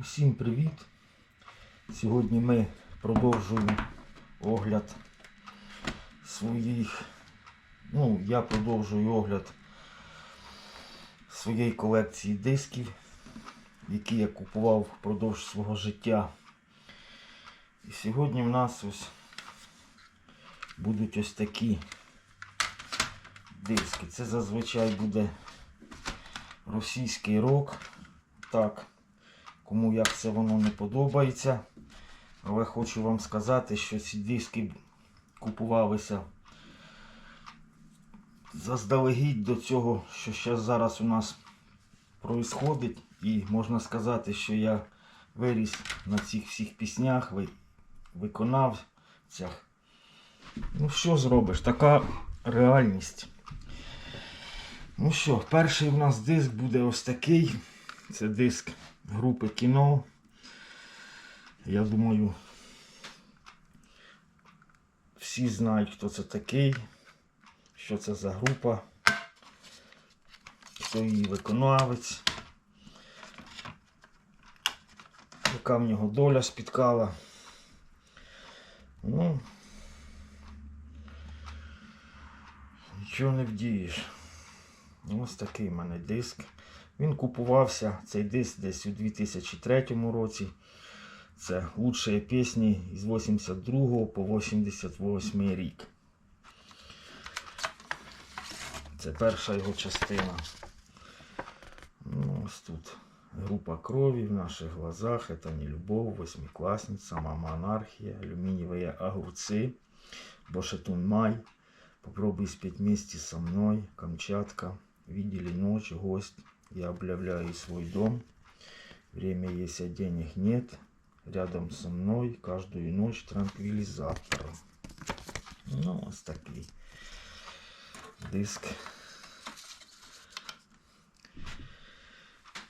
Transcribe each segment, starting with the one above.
Усім привіт! Сьогодні ми продовжуємо огляд своїх. Ну, я продовжую огляд своєї колекції дисків, які я купував впродовж свого життя. І сьогодні в нас ось будуть ось такі диски. Це зазвичай буде російський рок. Так, кому як це воно не подобається. Але хочу вам сказати, що ці диски купувалися заздалегідь до цього, що зараз у нас происходить. І можна сказати, що я виріс на цих всіх піснях, виконавцях. Ну що зробиш? Така реальність. Ну що, перший в нас диск буде ось такий. Це диск групи кіно. Я думаю, всі знають, хто це такий, що це за група, хто її виконавець, яка в нього доля спіткала. Ну, нічого не вдієш. Ось такий в мене диск. Він купувався цей диск десь у 2003 році. Це лучші пісні з 82 по 88 рік. Це перша його частина. Ну, ось тут група крові в наших глазах. Это не любов, восьмиклассница, мама анархия, алюминиевые огурцы, Бошетун май, попробуй спеть вместе со мной, Камчатка, видели ночь, гость, я объявляю свой дом. Время есть, а денег нет. Рядом со мной каждую ночь транквилизатор. Ну, ось такий диск.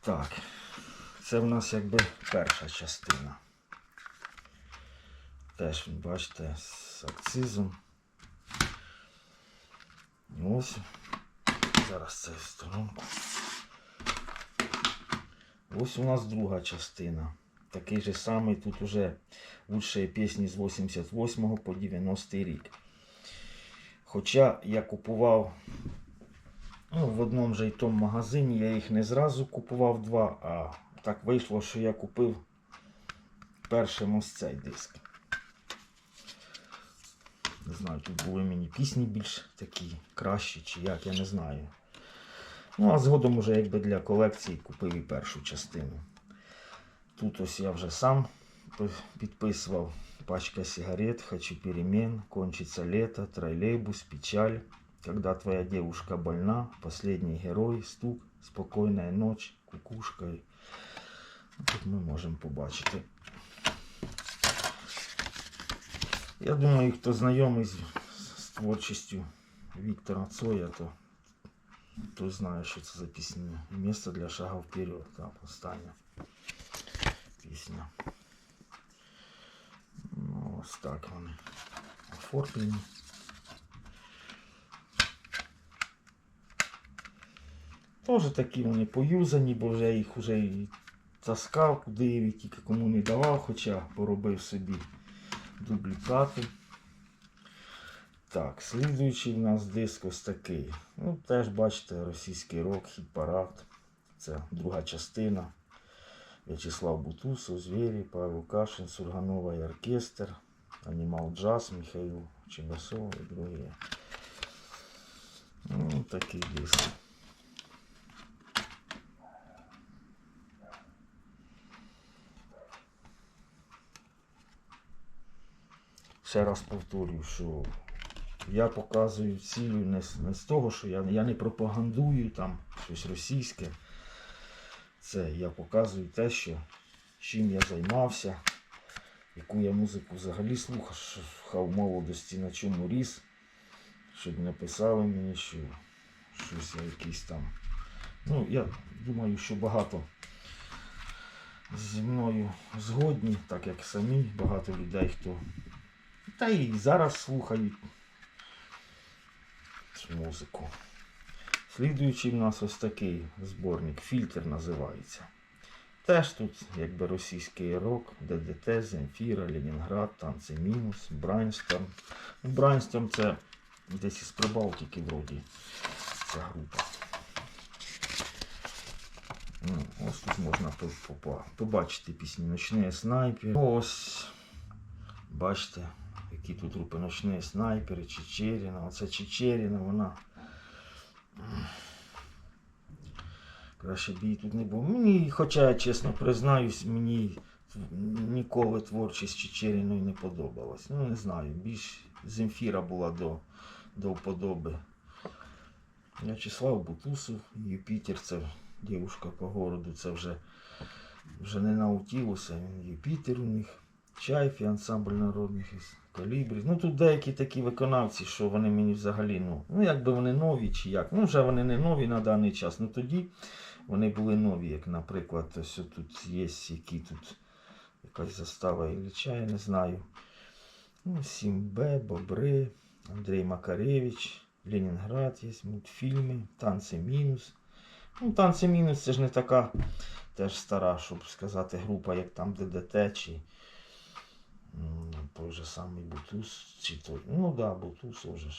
Так, це в нас якби перша частина. Теж, бачите, з акцизом. Ось. Зараз це в сторонку. Ось у нас друга частина. Такий же самий, тут уже лучшие пісні з 88 по 90 рік. Хоча я купував ну, в одному же й тому магазині, я їх не зразу купував два, а так вийшло, що я купив першим ось цей диск. Не знаю, тут були мені пісні більш такі кращі чи як, я не знаю. Ну, а згодом уже якби для колекції купив і першу частину. Тут ось я вже сам підписував пачка сигарет, хочу перемен, кончится лето, троллейбус, печаль. Когда твоя девушка больна, последний герой, стук, спокойная ночь, кукушка. Тут ми можемо побачити. Я думаю, хто знайомий з, з творчістю Віктора Цоя, то той знає, що це за пісня. І місце для шага вперед. Так, остання пісня. Ну, ось так вони оформлені. Теж такі вони поюзані, бо вже їх вже і таскав, куди я тільки кому не давав, хоча поробив собі дублікати. Так, слідуючий в нас диск ось такий. Ну, теж бачите, російський рок, хіт-парад. Це друга частина. Вячеслав Бутусов, Звери, Павел Кашин, Сурганова і оркестр, Анімал Джаз, Михаил Чебасов і другі. Ну, такий диск. Ще раз повторюю, що я показую цілю не, з- не з того, що я, я не пропагандую там щось російське. Це я показую те, що чим я займався, яку я музику взагалі слухав, молодості на чому ріс, щоб не писали мені, що щось я якийсь там. Ну, я думаю, що багато зі мною згодні, так як самі, багато людей, хто та і зараз слухають музику. Слідуючий в нас ось такий зборник, фільтр називається. Теж тут якби російський рок, ДДТ, Земфіра, Ленінград, танці мінус, Брайнсторм. Ну, Брайнсторм це десь із Прибалтики вроді ця група. Ну, ось тут можна по- по- побачити пісні Ночний снайпер. Ось. Бачите, які тут групи Ночні снайпери, Чечеріна. Оце Чечеріна, вона. Краще б її тут не було. Мені, хоча я чесно признаюсь, мені ніколи творчість Чечеріної не подобалась. Ну, не знаю, більш Земфіра була до, до вподоби. В'ячеслав Бутусов, Юпітер, це дівушка по городу, це вже, вже не наутілося, Юпітер у них. Чайфі, ансамбль народних із калібрів. Ну тут деякі такі виконавці, що вони мені взагалі, ну, ну якби вони нові чи як. Ну вже вони не нові на даний час. Ну тоді вони були нові, як, наприклад, ось тут є які тут якась застава Ілліча, я не знаю. Ну, Сімбе, Бобри, Андрій Макаревич, Ленінград є, мультфільми, танці мінус. Ну, танці мінус це ж не така теж стара, щоб сказати, група, як там ДДТ чи же самий Бутус, чи. Ну да, Бутус уже.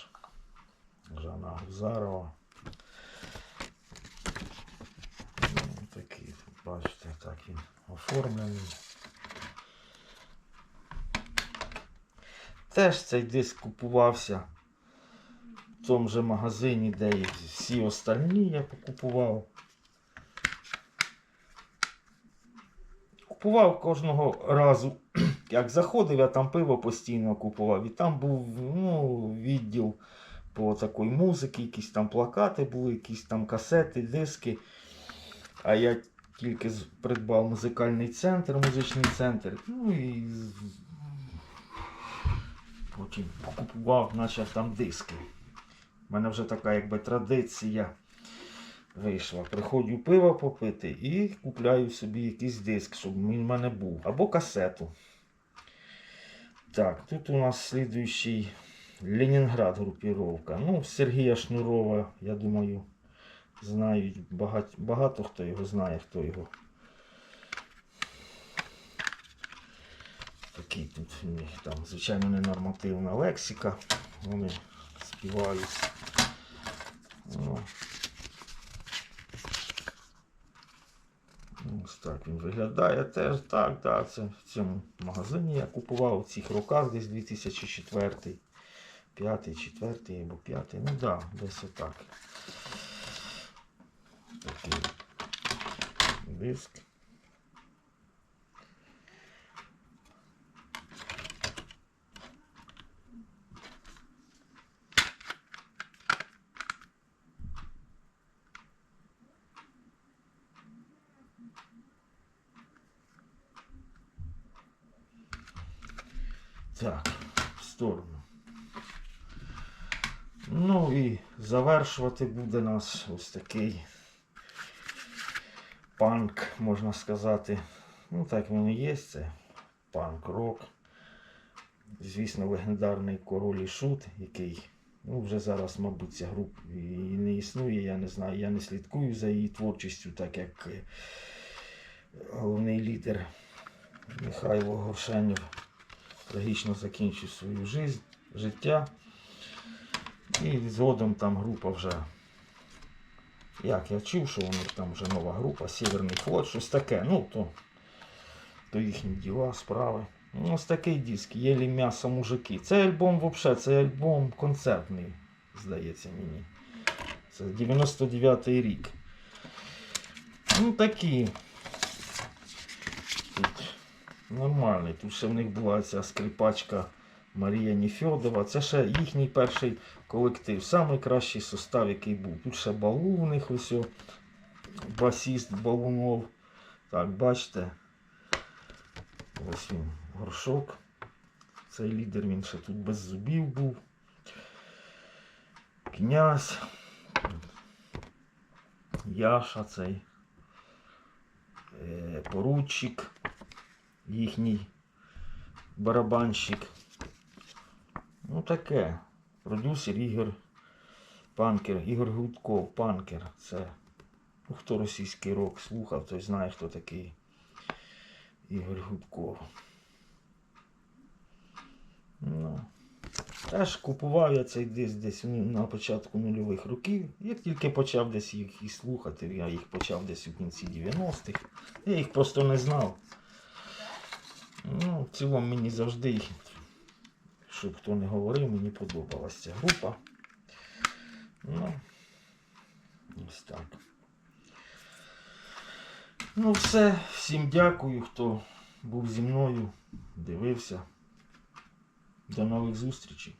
Жанна Гузарова. Ну, бачите, так він оформлений. Теж цей диск купувався в тому же магазині, де і всі остальні я покупував. Купував кожного разу, як заходив, я там пиво постійно купував. І там був ну, відділ по такої музики, якісь там плакати були, якісь там касети, диски. А я тільки придбав музикальний центр, музичний центр. Ну і потім купував, наче там диски. У мене вже така якби традиція вийшла. Приходжу пиво попити і купляю собі якийсь диск, щоб він в мене був. Або касету. Так, тут у нас слідуючий Ленінград групіровка. Ну, Сергія Шнурова, я думаю, знають багато, багато хто його знає, хто його. Такий тут у них там, звичайно, ненормативна лексика. Вони співають. Ну, Він виглядає теж. Так, так, це в цьому магазині я купував у цих роках десь 2004, 5, 4 або 5. Ну так, да, десь отак. Такий диск. Так, в сторону. Ну і завершувати буде нас ось такий панк, можна сказати. Ну, так він і є, це панк-рок. Звісно, легендарний король і шут, який ну, вже зараз, мабуть, ця група і не існує, я не знаю, я не слідкую за її творчістю, так як е, головний лідер Михайло Горшенів трагічно закінчив свою жизнь, життя. І згодом там група вже. Як я чув, що у них там вже нова група, Северний флот, щось таке. Ну, то, то їхні діла, справи. Ну, ось такий диск, єлі м'ясо мужики. Цей альбом взагалі, це альбом концертний, здається мені. Це 99-й рік. Ну такі. Нормальний. Тут ще в них була ця скрипачка Марія Ніфьодова. Це ще їхній перший колектив. Самий кращий состав, який був. Тут ще балу в них ось. Басіст Балунов. Так, бачите. Ось він, горшок. Цей лідер він ще тут без зубів був. Князь. Яша цей. Е, поручик. Їхній барабанщик. Ну таке. Продюсер Ігор Панкер, Ігор Гудков, Панкер. Це ну, хто російський рок слухав, той знає, хто такий. Ігор Гудков. Ну. Теж купував я цей диск десь на початку нульових років. Як тільки почав десь їх і слухати, я їх почав десь у кінці 90-х. Я їх просто не знав. Ну, в цілому мені завжди, щоб хто не говорив, мені подобалася ця група. Ну, ось так. Ну, все. Всім дякую, хто був зі мною, дивився. До нових зустрічей.